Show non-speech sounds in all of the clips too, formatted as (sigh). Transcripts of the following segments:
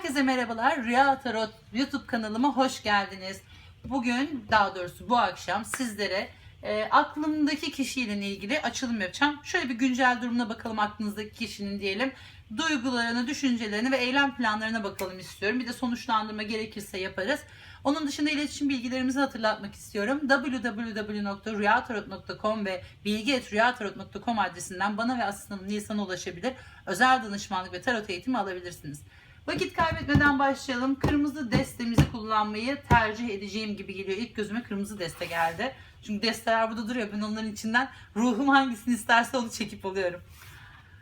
Herkese merhabalar. Rüya Tarot YouTube kanalıma hoş geldiniz. Bugün daha doğrusu bu akşam sizlere e, aklımdaki kişiyle ilgili açılım yapacağım. Şöyle bir güncel durumuna bakalım aklınızdaki kişinin diyelim. Duygularını, düşüncelerini ve eylem planlarına bakalım istiyorum. Bir de sonuçlandırma gerekirse yaparız. Onun dışında iletişim bilgilerimizi hatırlatmak istiyorum. www.rüyatarot.com ve bilgi.rüyatarot.com adresinden bana ve asistanım Nisan'a ulaşabilir. Özel danışmanlık ve tarot eğitimi alabilirsiniz. Vakit kaybetmeden başlayalım. Kırmızı destemizi kullanmayı tercih edeceğim gibi geliyor. İlk gözüme kırmızı deste geldi. Çünkü desteler burada duruyor. Ben onların içinden ruhum hangisini isterse onu çekip alıyorum.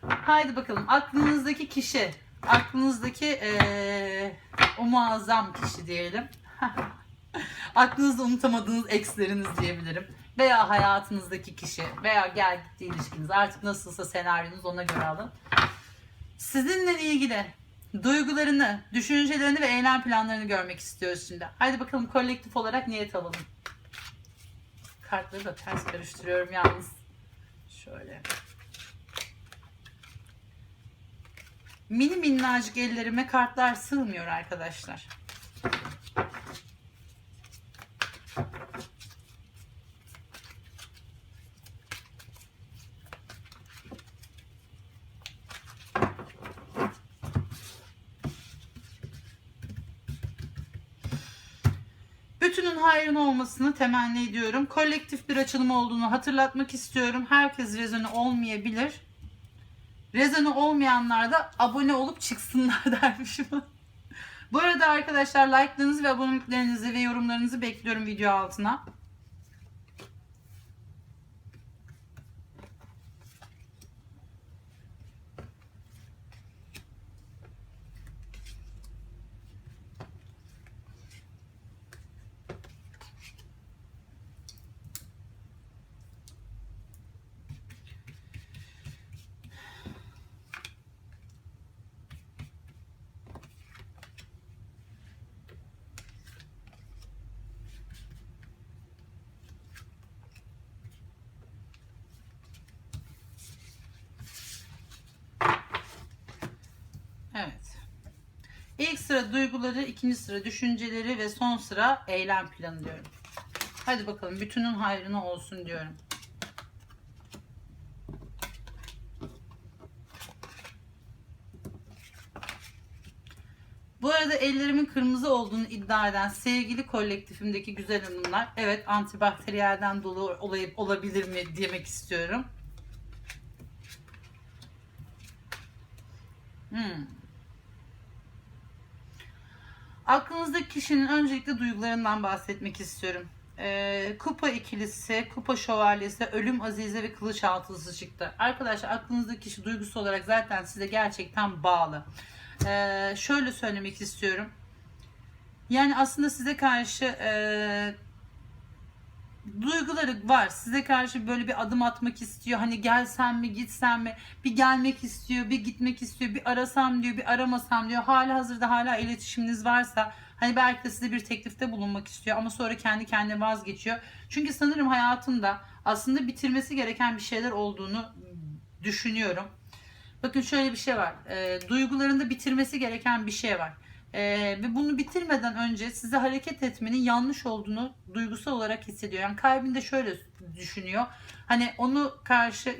Haydi bakalım. Aklınızdaki kişi. Aklınızdaki eee, o muazzam kişi diyelim. (laughs) Aklınızda unutamadığınız eksleriniz diyebilirim. Veya hayatınızdaki kişi veya gel gitti ilişkiniz. Artık nasılsa senaryonuz ona göre alın. Sizinle ilgili duygularını, düşüncelerini ve eylem planlarını görmek istiyoruz şimdi. Haydi bakalım kolektif olarak niyet alalım. Kartları da ters karıştırıyorum yalnız. Şöyle. Mini minnacık ellerime kartlar sığmıyor arkadaşlar. Bütünün hayrına olmasını temenni ediyorum. Kolektif bir açılım olduğunu hatırlatmak istiyorum. Herkes rezone olmayabilir. Rezone olmayanlar da abone olup çıksınlar (laughs) dermişim. Bu arada arkadaşlar like'larınızı ve aboneliklerinizi ve yorumlarınızı bekliyorum video altına. Evet. İlk sıra duyguları, ikinci sıra düşünceleri ve son sıra eylem planı diyorum. Hadi bakalım bütünün hayrına olsun diyorum. Bu arada ellerimin kırmızı olduğunu iddia eden sevgili kolektifimdeki güzel hanımlar, evet antibakteriyelden dolu olayıp olabilir mi demek istiyorum. Hmm. Aklınızdaki kişinin öncelikle duygularından bahsetmek istiyorum. Ee, kupa ikilisi, kupa şövalyesi, ölüm azize ve kılıç altılısı çıktı. Arkadaşlar aklınızdaki kişi duygusu olarak zaten size gerçekten bağlı. Ee, şöyle söylemek istiyorum. Yani aslında size karşı e, duyguları var. Size karşı böyle bir adım atmak istiyor. Hani gelsem mi gitsem mi? Bir gelmek istiyor, bir gitmek istiyor. Bir arasam diyor, bir aramasam diyor. Hala hazırda hala iletişiminiz varsa hani belki de size bir teklifte bulunmak istiyor ama sonra kendi kendine vazgeçiyor. Çünkü sanırım hayatında aslında bitirmesi gereken bir şeyler olduğunu düşünüyorum. Bakın şöyle bir şey var. E, duygularında bitirmesi gereken bir şey var. Ee, ve bunu bitirmeden önce size hareket etmenin yanlış olduğunu duygusal olarak hissediyor. Yani kalbinde şöyle düşünüyor. Hani onu karşı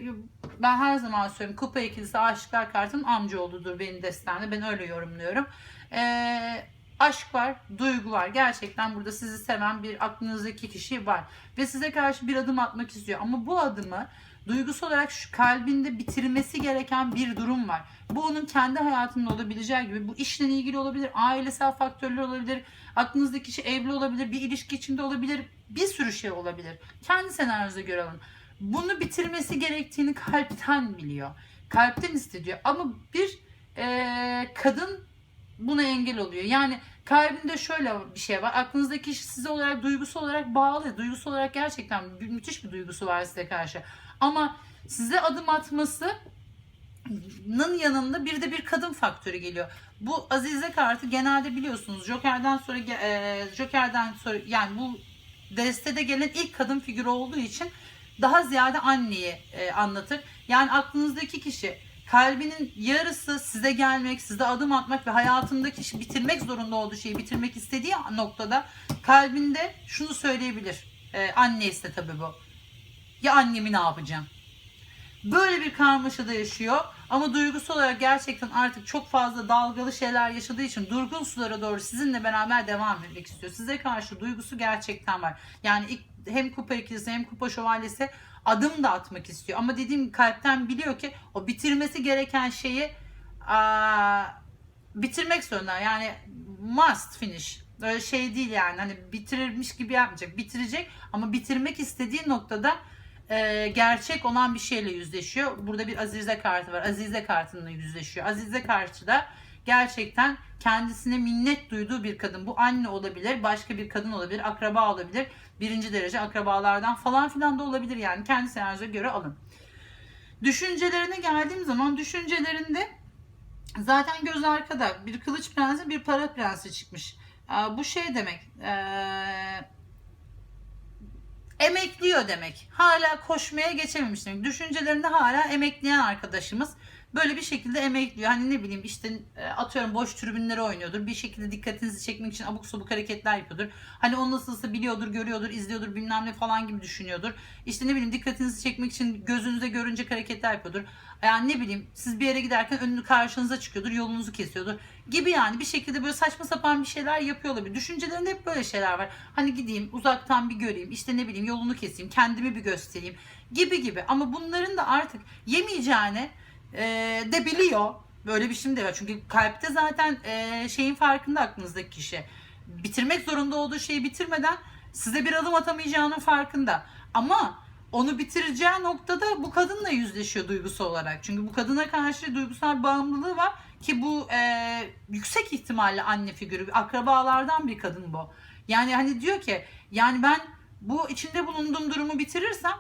ben her zaman söylüyorum kupa ikilisi aşıklar kartının amcaoğludur benim destemde. Ben öyle yorumluyorum. Ee, aşk var, duygu var. Gerçekten burada sizi seven bir aklınızdaki kişi var. Ve size karşı bir adım atmak istiyor. Ama bu adımı duygusal olarak şu kalbinde bitirmesi gereken bir durum var. Bu onun kendi hayatında olabileceği gibi bu işle ilgili olabilir, ailesel faktörler olabilir, aklınızdaki kişi evli olabilir, bir ilişki içinde olabilir, bir sürü şey olabilir. Kendi senaryonuza göre alın. Bunu bitirmesi gerektiğini kalpten biliyor. Kalpten hissediyor. Ama bir e, kadın buna engel oluyor. Yani kalbinde şöyle bir şey var. Aklınızdaki kişi size olarak duygusu olarak bağlı. Duygusu olarak gerçekten müthiş bir duygusu var size karşı. Ama size adım atmasının yanında bir de bir kadın faktörü geliyor. Bu Azize kartı genelde biliyorsunuz Joker'den sonra e, Joker'den sonra yani bu destede gelen ilk kadın figürü olduğu için daha ziyade anneyi e, anlatır. Yani aklınızdaki kişi kalbinin yarısı size gelmek, size adım atmak ve hayatındaki bitirmek zorunda olduğu şeyi bitirmek istediği noktada kalbinde şunu söyleyebilir. Ee, anne ise tabii bu. Ya annemi ne yapacağım? Böyle bir karmaşada yaşıyor ama duygusal olarak gerçekten artık çok fazla dalgalı şeyler yaşadığı için durgun sulara doğru sizinle beraber devam etmek istiyor. Size karşı duygusu gerçekten var. Yani hem kupa ikilisi hem kupa şövalyesi adım da atmak istiyor. Ama dediğim kalpten biliyor ki o bitirmesi gereken şeyi aa, bitirmek zorunda. Yani must finish. Öyle şey değil yani hani bitirirmiş gibi yapmayacak. Bitirecek ama bitirmek istediği noktada e, gerçek olan bir şeyle yüzleşiyor. Burada bir Azize kartı var. Azize kartıyla yüzleşiyor. Azize kartı da gerçekten kendisine minnet duyduğu bir kadın. Bu anne olabilir, başka bir kadın olabilir, akraba olabilir. Birinci derece akrabalardan falan filan da olabilir yani. Kendi senaryoza göre alın. Düşüncelerine geldiğim zaman düşüncelerinde zaten göz arkada bir kılıç prensi bir para prensi çıkmış. Aa, Bu şey demek. Eee emekliyor demek. Hala koşmaya geçememiş demek. Düşüncelerinde hala emekleyen arkadaşımız böyle bir şekilde emekliyor. Hani ne bileyim işte e, atıyorum boş tribünleri oynuyordur. Bir şekilde dikkatinizi çekmek için abuk sabuk hareketler yapıyordur. Hani o nasılsa biliyordur, görüyordur, izliyordur bilmem ne falan gibi düşünüyordur. İşte ne bileyim dikkatinizi çekmek için gözünüze görünecek hareketler yapıyordur. Yani ne bileyim siz bir yere giderken önünü karşınıza çıkıyordur, yolunuzu kesiyordur gibi yani bir şekilde böyle saçma sapan bir şeyler yapıyor olabilir. Düşüncelerinde hep böyle şeyler var. Hani gideyim uzaktan bir göreyim, işte ne bileyim yolunu keseyim, kendimi bir göstereyim gibi gibi. Ama bunların da artık yemeyeceğini e, de biliyor. Böyle bir şey de var. Çünkü kalpte zaten e, şeyin farkında aklınızdaki kişi. Bitirmek zorunda olduğu şeyi bitirmeden size bir adım atamayacağının farkında. Ama onu bitireceği noktada bu kadınla yüzleşiyor duygusal olarak. Çünkü bu kadına karşı duygusal bağımlılığı var ki bu e, yüksek ihtimalle anne figürü, akrabalardan bir kadın bu. Yani hani diyor ki yani ben bu içinde bulunduğum durumu bitirirsem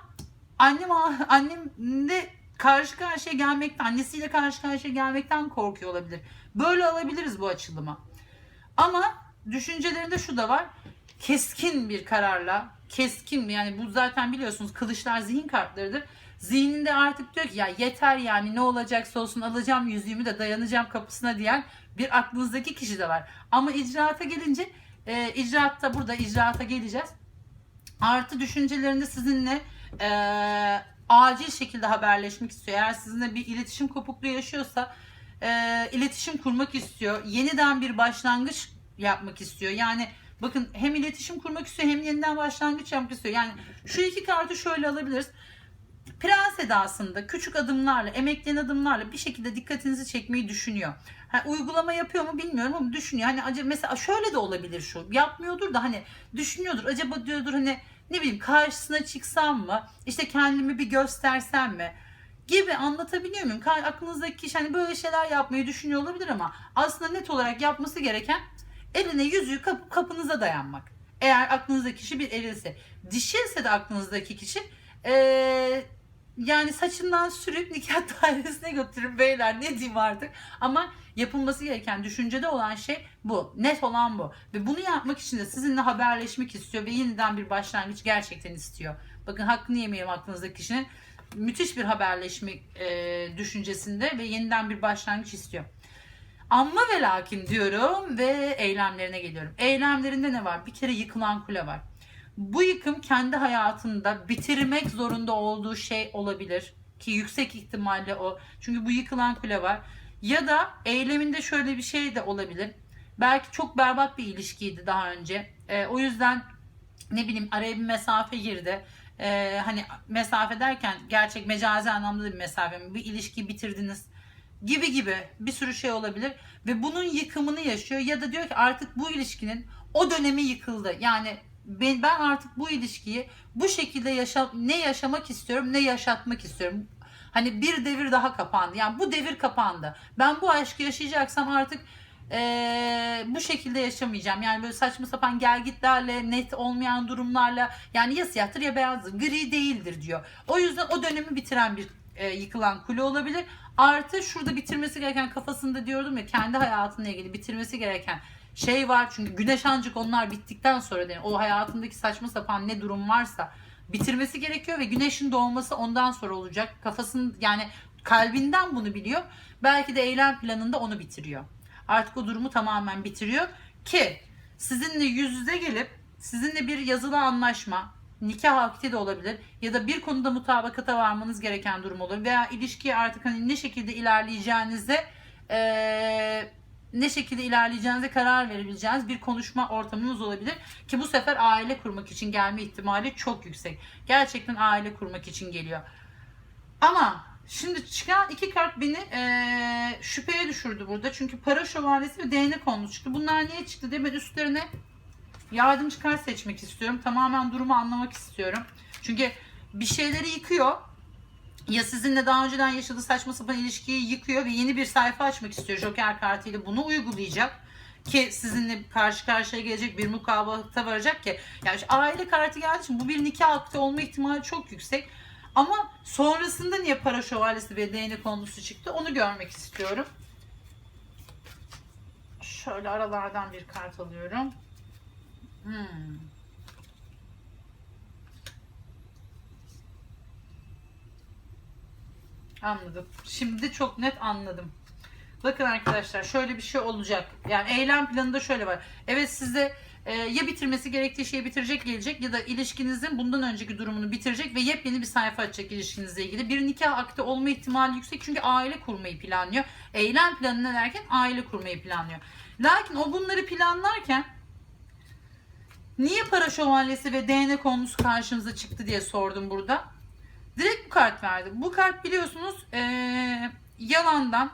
annem annemle karşı karşıya gelmekten, annesiyle karşı karşıya gelmekten korkuyor olabilir. Böyle alabiliriz bu açılımı. Ama düşüncelerinde şu da var. Keskin bir kararla, keskin yani bu zaten biliyorsunuz kılıçlar zihin kartlarıdır. Zihninde artık diyor ki ya yeter yani ne olacaksa olsun alacağım yüzüğümü de dayanacağım kapısına diyen bir aklınızdaki kişi de var. Ama icraata gelince e, icraatta burada icraata geleceğiz. Artı düşüncelerinde sizinle e, acil şekilde haberleşmek istiyor. Eğer sizinle bir iletişim kopukluğu yaşıyorsa e, iletişim kurmak istiyor. Yeniden bir başlangıç yapmak istiyor. Yani bakın hem iletişim kurmak istiyor hem yeniden başlangıç yapmak istiyor. Yani şu iki kartı şöyle alabiliriz. Prens edasında küçük adımlarla, emekleyen adımlarla bir şekilde dikkatinizi çekmeyi düşünüyor. Ha, uygulama yapıyor mu bilmiyorum ama düşünüyor. Hani acaba mesela şöyle de olabilir şu. Yapmıyordur da hani düşünüyordur. Acaba diyordur hani ne bileyim karşısına çıksam mı? İşte kendimi bir göstersem mi? Gibi anlatabiliyor muyum? Aklınızdaki kişi hani böyle şeyler yapmayı düşünüyor olabilir ama aslında net olarak yapması gereken eline yüzüğü kapıp kapınıza dayanmak. Eğer aklınızdaki kişi bir erilse. Dişilse de aklınızdaki kişi ee, yani saçından sürüp (laughs) nikah dairesine götürün beyler ne diyeyim artık. Ama yapılması gereken düşüncede olan şey bu. Net olan bu. Ve bunu yapmak için de sizinle haberleşmek istiyor ve yeniden bir başlangıç gerçekten istiyor. Bakın hakkını yemeyelim aklınızdaki kişinin. Müthiş bir haberleşme e, düşüncesinde ve yeniden bir başlangıç istiyor. Amma ve lakin diyorum ve eylemlerine geliyorum. Eylemlerinde ne var? Bir kere yıkılan kule var. Bu yıkım kendi hayatında bitirmek zorunda olduğu şey olabilir ki yüksek ihtimalle o. Çünkü bu yıkılan kule var. Ya da eyleminde şöyle bir şey de olabilir. Belki çok berbat bir ilişkiydi daha önce. Ee, o yüzden ne bileyim araya bir mesafe girdi. Ee, hani mesafe derken gerçek mecazi anlamda da bir mesafe mi? Bir ilişkiyi bitirdiniz gibi gibi bir sürü şey olabilir ve bunun yıkımını yaşıyor ya da diyor ki artık bu ilişkinin o dönemi yıkıldı. Yani ben, ben artık bu ilişkiyi bu şekilde yaşa, ne yaşamak istiyorum ne yaşatmak istiyorum. Hani bir devir daha kapandı. Yani bu devir kapandı. Ben bu aşkı yaşayacaksam artık eee, bu şekilde yaşamayacağım. Yani böyle saçma sapan gelgitlerle, net olmayan durumlarla yani ya siyahtır ya beyazdır. Gri değildir diyor. O yüzden o dönemi bitiren bir e, yıkılan kule olabilir. Artı şurada bitirmesi gereken kafasında diyordum ya kendi hayatıyla ilgili bitirmesi gereken şey var. Çünkü güneş ancak onlar bittikten sonra yani o hayatındaki saçma sapan ne durum varsa bitirmesi gerekiyor ve güneşin doğması ondan sonra olacak. Kafasının yani kalbinden bunu biliyor. Belki de eylem planında onu bitiriyor. Artık o durumu tamamen bitiriyor ki sizinle yüz yüze gelip sizinle bir yazılı anlaşma, nikah akti de olabilir ya da bir konuda mutabakata varmanız gereken durum olur veya ilişkiye artık hani ne şekilde ilerleyeceğinize eee, ne şekilde ilerleyeceğinize karar verebileceğiniz bir konuşma ortamınız olabilir ki bu sefer aile kurmak için gelme ihtimali çok yüksek. Gerçekten aile kurmak için geliyor. Ama şimdi çıkan iki kart beni eee, şüpheye düşürdü burada. Çünkü para şövalyesi ve değnek konusu çıktı. Bunlar niye çıktı diye üstlerine yardımcı kart seçmek istiyorum. Tamamen durumu anlamak istiyorum. Çünkü bir şeyleri yıkıyor. Ya sizinle daha önceden yaşadığı saçma sapan ilişkiyi yıkıyor ve yeni bir sayfa açmak istiyor. Joker kartıyla bunu uygulayacak ki sizinle karşı karşıya gelecek bir mukabata varacak ki yani aile kartı geldiği için bu bir nikah akti olma ihtimali çok yüksek. Ama sonrasında niye para şövalyesi ve değnek konusu çıktı onu görmek istiyorum. Şöyle aralardan bir kart alıyorum. Hmm. Anladım. Şimdi çok net anladım. Bakın arkadaşlar şöyle bir şey olacak. Yani eylem planında şöyle var. Evet size e, ya bitirmesi gerektiği şeyi bitirecek gelecek ya da ilişkinizin bundan önceki durumunu bitirecek ve yepyeni bir sayfa açacak ilişkinizle ilgili. Bir nikah akti olma ihtimali yüksek çünkü aile kurmayı planlıyor. Eylem planı ne derken aile kurmayı planlıyor. Lakin o bunları planlarken niye para şövalyesi ve DNA konusu karşınıza çıktı diye sordum burada. Direkt bu kart verdi. Bu kart biliyorsunuz eee, yalandan,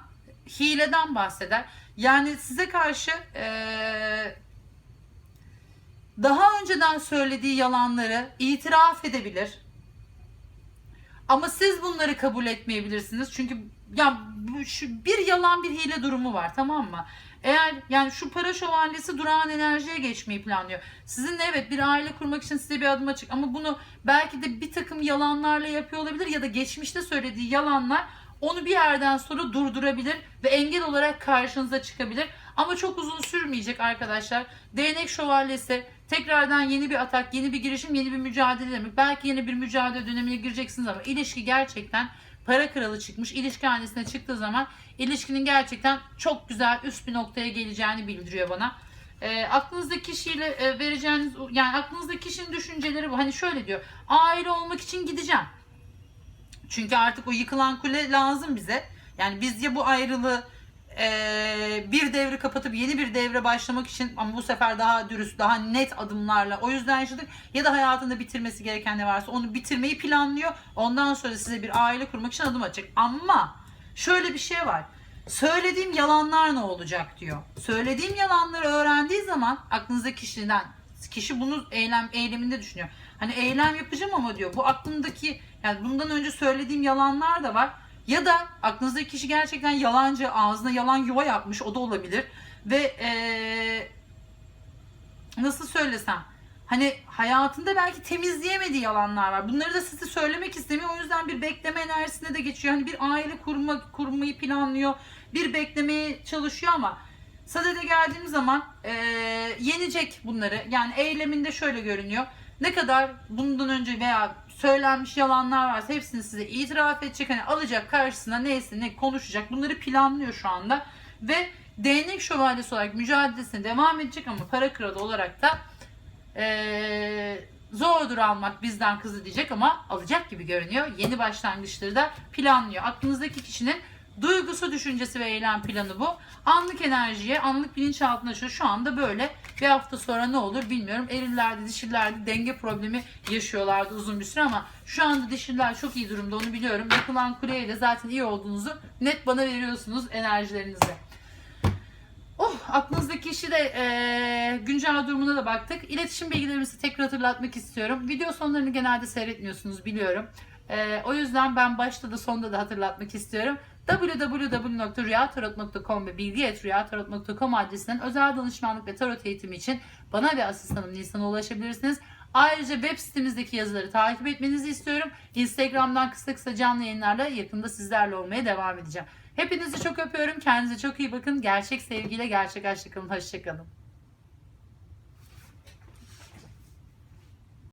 hileden bahseder. Yani size karşı eee, daha önceden söylediği yalanları itiraf edebilir. Ama siz bunları kabul etmeyebilirsiniz. Çünkü ya şu bir yalan bir hile durumu var tamam mı? Eğer yani şu para şövalyesi durağan enerjiye geçmeyi planlıyor. Sizin evet bir aile kurmak için size bir adım açık ama bunu belki de bir takım yalanlarla yapıyor olabilir ya da geçmişte söylediği yalanlar onu bir yerden sonra durdurabilir ve engel olarak karşınıza çıkabilir. Ama çok uzun sürmeyecek arkadaşlar. Değnek şövalyesi tekrardan yeni bir atak, yeni bir girişim, yeni bir mücadele demek. Belki yeni bir mücadele dönemine gireceksiniz ama ilişki gerçekten para kralı çıkmış. İlişki hanesine çıktığı zaman ilişkinin gerçekten çok güzel üst bir noktaya geleceğini bildiriyor bana. E, aklınızdaki kişiyle e, vereceğiniz yani aklınızdaki kişinin düşünceleri bu. Hani şöyle diyor. Aile olmak için gideceğim. Çünkü artık o yıkılan kule lazım bize. Yani biz ya bu ayrılığı e, bir devri kapatıp yeni bir devre başlamak için ama bu sefer daha dürüst, daha net adımlarla o yüzden yaşadık. Ya da hayatında bitirmesi gereken ne varsa onu bitirmeyi planlıyor. Ondan sonra size bir aile kurmak için adım atacak. Ama şöyle bir şey var. Söylediğim yalanlar ne olacak diyor. Söylediğim yalanları öğrendiği zaman aklınızdaki kişiden kişi bunu eylem eyleminde düşünüyor. Hani eylem yapacağım ama diyor bu aklımdaki yani bundan önce söylediğim yalanlar da var. Ya da aklınızdaki kişi gerçekten yalancı, ağzına yalan yuva yapmış o da olabilir. Ve eee, nasıl söylesem hani hayatında belki temizleyemediği yalanlar var. Bunları da size söylemek istemiyor. O yüzden bir bekleme enerjisine de geçiyor. Hani bir aile kurma, kurmayı planlıyor. Bir beklemeye çalışıyor ama Sadede geldiğim zaman eee, yenecek bunları. Yani eyleminde şöyle görünüyor. Ne kadar bundan önce veya söylenmiş yalanlar varsa hepsini size itiraf edecek. Hani alacak karşısına neyse ne konuşacak. Bunları planlıyor şu anda. Ve değnek şövalyesi olarak mücadelesine devam edecek ama para kralı olarak da eee zordur almak bizden kızı diyecek ama alacak gibi görünüyor. Yeni başlangıçları da planlıyor. Aklınızdaki kişinin duygusu, düşüncesi ve eylem planı bu. Anlık enerjiye, anlık bilinçaltına şu şu anda böyle. Bir hafta sonra ne olur bilmiyorum. Erillerde, dişillerde denge problemi yaşıyorlardı uzun bir süre ama şu anda dişiller çok iyi durumda onu biliyorum. Yapılan kuleyle zaten iyi olduğunuzu net bana veriyorsunuz enerjilerinizle. Aklınızdaki kişi de eee, güncel durumuna da baktık. İletişim bilgilerimizi tekrar hatırlatmak istiyorum. Video sonlarını genelde seyretmiyorsunuz biliyorum. Eee, o yüzden ben başta da sonda da hatırlatmak istiyorum. www.rüyatarot.com ve bilgi.rüyatarot.com adresinden özel danışmanlık ve tarot eğitimi için bana ve asistanım Nisan'a ulaşabilirsiniz. Ayrıca web sitemizdeki yazıları takip etmenizi istiyorum. Instagram'dan kısa kısa canlı yayınlarla yakında sizlerle olmaya devam edeceğim. Hepinizi çok öpüyorum. Kendinize çok iyi bakın. Gerçek sevgiyle gerçek kalın. Hoşçakalın.